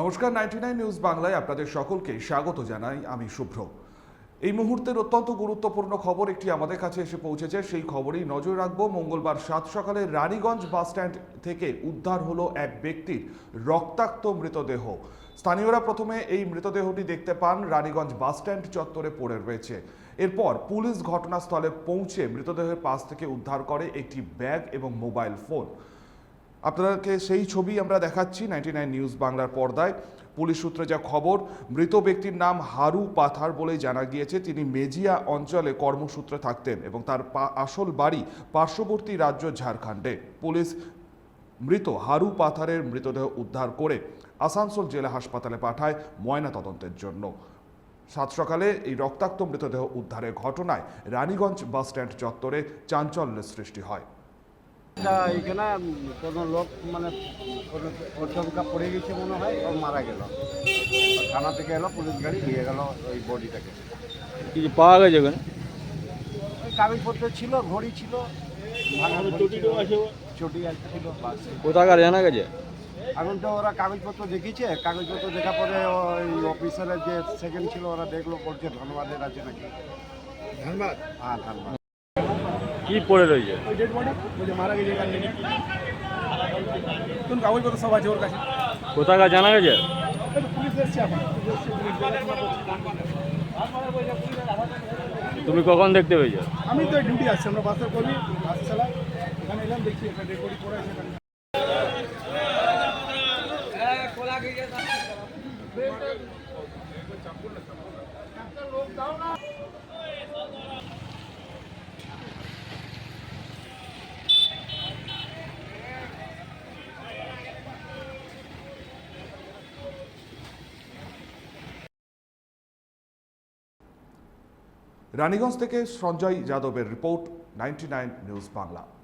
নমস্কার, ninety nine news বাংলায় আপনাদের সকলকে স্বাগত জানাই আমি শুভ্র। এই মুহূর্তের অত্যন্ত গুরুত্বপূর্ণ খবর একটি আমাদের কাছে এসে পৌঁছেছে। সেই খবরেই নজর রাখব, মঙ্গলবার সাত সকালে রানীগঞ্জ বাসস্ট্যান্ড থেকে উদ্ধার হলো এক ব্যক্তির রক্তাক্ত মৃতদেহ। স্থানীয়রা প্রথমে এই মৃতদেহটি দেখতে পান, রানীগঞ্জ বাসস্ট্যান্ড চত্বরে পড়ে রয়েছে। এরপর পুলিশ ঘটনাস্থলে পৌঁছে মৃতদেহের পাশ থেকে উদ্ধার করে একটি ব্যাগ এবং মোবাইল ফোন। আপনাদেরকে সেই ছবি আমরা দেখাচ্ছি নাইনটি নাইন নিউজ বাংলার পর্দায়। পুলিশ সূত্রে যা খবর, মৃত ব্যক্তির নাম হারু পাথার বলে জানা গিয়েছে। তিনি মেজিয়া অঞ্চলে কর্মসূত্রে থাকতেন এবং তার আসল বাড়ি পার্শ্ববর্তী রাজ্য ঝাড়খণ্ডে। পুলিশ মৃত হারু পাথারের মৃতদেহ উদ্ধার করে আসানসোল জেলা হাসপাতালে পাঠায় ময়না তদন্তের জন্য। সাত সকালে এই রক্তাক্ত মৃতদেহ উদ্ধারের ঘটনায় রানীগঞ্জ বাসস্ট্যান্ড চত্বরে চাঞ্চল্যের সৃষ্টি হয়। এখানে কোনো লোক মানে কোনো পড়ে গেছে মনে হয় ও মারা গেল। থানা থেকে এলো পুলিশ গাড়ি নিয়ে গেল ওই বডিটাকে। কিছু পাওয়া গেছে ওখানে? ওই কাগজপত্র ছিল ঘড়ি ছিল চটি ছিল কোথাকার জানা গেছে? এখন তো ওরা কাগজপত্র দেখিয়েছে কাগজপত্র দেখার পরে ওই অফিসারের যে সেকেন্ড ছিল ওরা দেখল বলছে ধন্যবাদের আছে নাকি। ধন্যবাদ? হ্যাঁ ধন্যবাদ। কি পড়ে রয়েছে ওই ডেড বডি ওই যে মারা গেছে এখান থেকে। কোন কাগজপত্র সব আছে ওর কাছে? কোথাকার জানা গেছে? পুলিশ এসছে এখন। তুমি কখন দেখতে পেয়েছ? আমি তো ডিউটি আসছি আমরা বাসের কর্মী বাস চালাই। এখানে এলাম দেখছি একটা ডেড বডি পড়ে আছে এখানে। রানীগঞ্জ থেকে সঞ্জয় যাদবের রিপোর্ট নাইনটি নিউজ বাংলা।